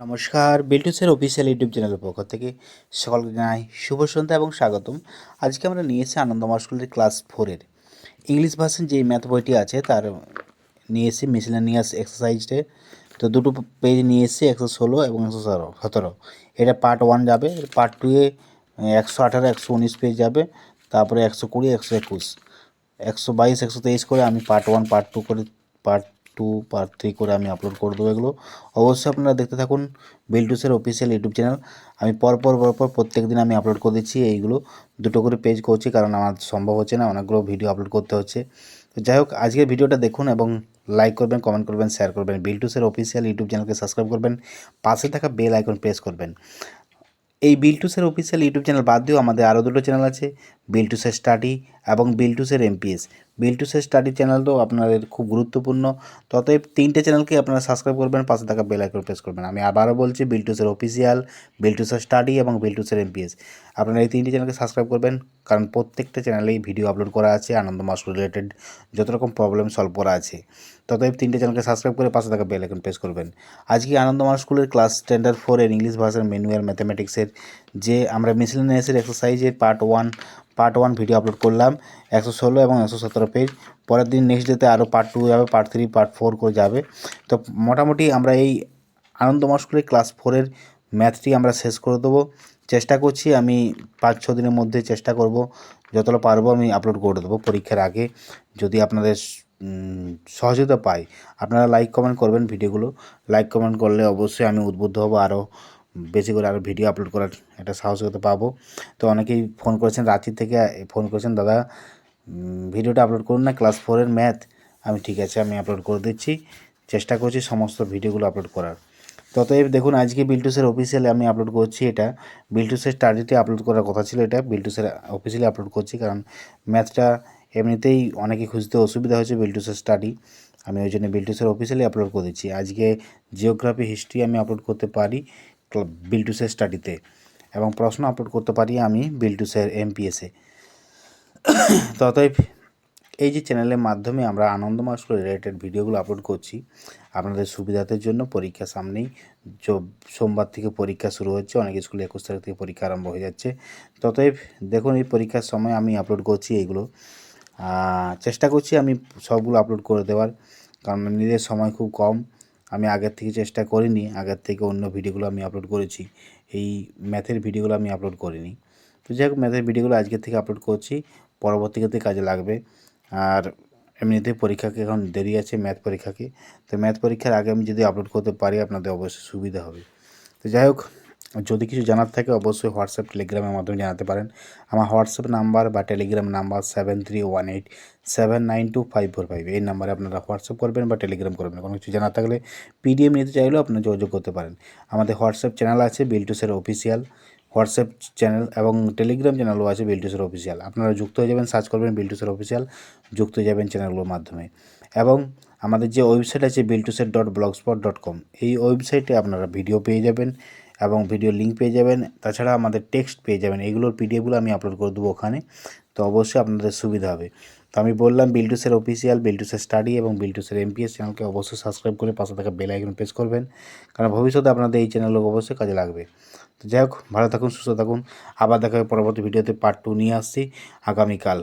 নমস্কার, বিল্টুসের official YouTube চ্যানেলের পক্ষ থেকে সকলকে জানাই শুভ সন্ধ্যা এবং স্বাগতম। আজকে আমরা নিয়ে এসেছি আনন্দমা স্কুলের ক্লাস ফোরের ইংলিশ ভার্সন যে ম্যাথ বইটি আছে তার নিয়ে এসেছি মিসলেনিয়াস এক্সারসাইজে তো। দুটো পেজ নিয়ে এসেছি, একশো ষোলো এবং একশো সতেরো সতেরো। এটা পার্ট ওয়ান যাবে পার্ট টুয়ে একশো আঠারো, একশো উনিশ পেজ যাবে, তারপরে একশো কুড়ি, একশো একুশ। একশো বাইশ, একশো তেইশ করে আমি পার্ট ওয়ান পার্ট টু করে পার্ট টু পার্ট থ্রি করে আমি আপলোড করে দেবো এগুলো। অবশ্যই আপনারা দেখতে থাকুন বিল্টুসের অফিসিয়াল ইউটিউব চ্যানেল আমি পরপর পরপর প্রত্যেক দিন আমি আপলোড করে দিচ্ছি এইগুলো। দুটো করে পেজ করছি কারণ আমার সম্ভব হচ্ছে না, অনেকগুলো ভিডিও আপলোড করতে হচ্ছে। যাই হোক, আজকের ভিডিওটা দেখুন এবং লাইক করবেন কমেন্ট করবেন শেয়ার করবেন। বিল্টুসের অফিসিয়াল ইউটিউব চ্যানেলকে সাবস্ক্রাইব করবেন, পাশে থাকা বেল আইকন প্রেস করবেন। এই বিলটুসের অফিসিয়াল ইউটিউব চ্যানেল বাদ দিয়েও আমাদের আরও দুটো চ্যানেল আছে, বিলটুসের স্টাডি এবং বিলটুসের এমপিএস বিলটুসের স্টাডি চ্যানেলটাও আপনাদের খুব গুরুত্বপূর্ণ। ততএব তিনটে চ্যানেলকে আপনারা সাবস্ক্রাইব করবেন, পাশে থাকা বেল আইকন প্রেস করবেন। আমি আবারও বলছি বিলটুসের অফিসিয়াল বিলটুসের স্টাডি এবং বিলটুসের এমপিএস আপনারা এই তিনটে চ্যানেলকে সাবস্ক্রাইব করবেন, কারণ প্রত্যেকটা চ্যানেলেই ভিডিও আপলোড করা আছে, আনন্দ মাস রিলেটেড যত রকম প্রবলেম সলভ করা আছে। ততএব তিনটে চ্যানেলকে সাবস্ক্রাইব করে পাশে থাকা বেল আইকন প্রেস করবেন। আজকে আনন্দ আনন্দমার স্কুলের ক্লাস স্ট্যান্ডার্ড ফোরের ইংলিশ ভাষার ম্যানুয়াল ম্যাথামেটিক্সের যে আমরা মিসলেনিয়াসের এক্সারসাইজের part one part one video upload করলাম, একশো ষোলো এবং একশো সতেরো পেজ পরের দিন নেক্সট ডেতে আরও পার্ট টু যাবে পার্ট থ্রি পার্ট ফোর করে যাবে। তো মোটামুটি আমরা এই আনন্দমা স্কুলের ক্লাস ফোরের ম্যাথটি আমরা শেষ করে দেবো। চেষ্টা করছি আমি পাঁচ, ছ দিনের মধ্যে চেষ্টা করব, যতটা পারব আমি আপলোড করে দেবো পরীক্ষার আগে। যদি আপনাদের সহযোগিতা পাই, আপনারা লাইক কমেন্ট করবেন ভিডিওগুলো লাইক কমেন্ট করলে অবশ্যই আমি উদ্বুদ্ধ হব আরও বেশি করে আরও ভিডিও আপলোড করার একটা সাহসিকতা পাবো। তো অনেকেই ফোন করেছেন রাঁচি থেকে ফোন করেছেন, দাদা ভিডিওটা আপলোড করুন না ক্লাস ফোরের ম্যাথ আমি, ঠিক আছে, আমি আপলোড করে দিচ্ছি। চেষ্টা করছি সমস্ত ভিডিওগুলো আপলোড করার। ততএব দেখুন, আজকে বিলটুসের অফিসিয়ালি আমি আপলোড করছি এটা। বিলটুসের স্টাডিতে আপলোড করার কথা ছিল এটা। বিলটুসের অফিসিয়ালি আপলোড করছি কারণ ম্যাথটা এমনিতেই অনেকে খুঁজতে অসুবিধা হয়েছে বিলটুসের স্টাডি আমি ওই জন্য বিলটুসের অফিসিয়ালি আপলোড করে দিচ্ছি। আজকে জিওগ্রাফি হিস্ট্রি আমি আপলোড করতে পারি। বিলটুসের স্টাডিতে এবং প্রশ্ন আপলোড করতে পারি আমি বিলটুসের এমপিএসে ততএব এই যে চ্যানেলের মাধ্যমে আমরা আনন্দ মাসগুলো রিলেটেড ভিডিওগুলো আপলোড করছি, আপনাদের সুবিধাদের জন্য পরীক্ষা সামনেই সোমবার থেকে পরীক্ষা শুরু হচ্ছে, অনেক স্কুলে একুশ তারিখ থেকে পরীক্ষা আরম্ভ হয়ে যাচ্ছে। ততএব দেখুন এই পরীক্ষার সময় আমি আপলোড করছি এইগুলো। চেষ্টা করছি আমি সবগুলো আপলোড করে দেওয়ার, কারণ নিজের সময় খুব কম। আমি আগের থেকে চেষ্টা করিনি, আগের থেকে অন্য ভিডিওগুলো আমি আপলোড করেছি। এই ম্যাথের ভিডিওগুলো আমি আপলোড করিনি। তো যাই হোক ম্যাথের ভিডিওগুলো আজকের থেকে আপলোড করছি পরবর্তীতে কাজে লাগবে। আর এমনিতে পরীক্ষাকে এখন দেরি আছে ম্যাথ পরীক্ষাকে। তো ম্যাথ পরীক্ষার আগে আমি যদি আপলোড করতে পারি, আপনাদের অবশ্যই সুবিধা হবে। তো যাই হোক যদি কিছু জানার থাকে অবশ্যই হোয়াটসঅ্যাপ, টেলিগ্রামের মাধ্যমে জানাতে পারেন। আমার হোয়াটসঅ্যাপ নাম্বার বা Telegram number seven three one eight seven nine two five four five এই নাম্বারে আপনারা হোয়াটসঅ্যাপ করবেন বা টেলিগ্রাম করবেন। কোনো কিছু জানা থাকলে পিডিএম নিতে চাইলেও আপনারা যোগাযোগ করতে পারেন। আমাদের হোয়াটসঅ্যাপ চ্যানেল আছে বিলটুসের অফিসিয়াল। হোয়াটসঅ্যাপ চ্যানেল এবং টেলিগ্রাম চ্যানেলও আছে বিলটুসের অফিসিয়াল। আপনারা যুক্ত হয়ে যাবেন, সার্চ করবেন বিলটুসের অফিসিয়াল, যুক্ত হয়ে যাবেন চ্যানেলগুলোর মাধ্যমে। এবং আমাদের যে ওয়েবসাইট আছে বিলটুসের dot blogspot dot com এই ওয়েবসাইটে আপনারা ভিডিও পেয়ে যাবেন। এবং ভিডিও লিঙ্ক পেয়ে যাবেন। তাছাড়া আমাদের টেক্সট পেয়ে যাবেন। এগুলোর পিডিএফগুলো আমি আপলোড করে দেবো ওখানে। তো অবশ্যই আপনাদের সুবিধা হবে। তো আমি বললাম বিলটুসের অফিসিয়াল বিলটুসের স্টাডি এবং বিলটুসের এমপিএস চ্যানেলকে অবশ্যই সাবস্ক্রাইব করে পাশে থাকা বেল আইকন প্রেস করবেন। কারণ ভবিষ্যতে আপনাদের এই চ্যানেলগুলো অবশ্যই কাজে লাগবে। তো যাই হোক, ভালো থাকুন, সুস্থ থাকুন। আবার দেখা হবে পরবর্তী ভিডিওতে পার্ট টু নিয়ে আসছি। আগামীকাল।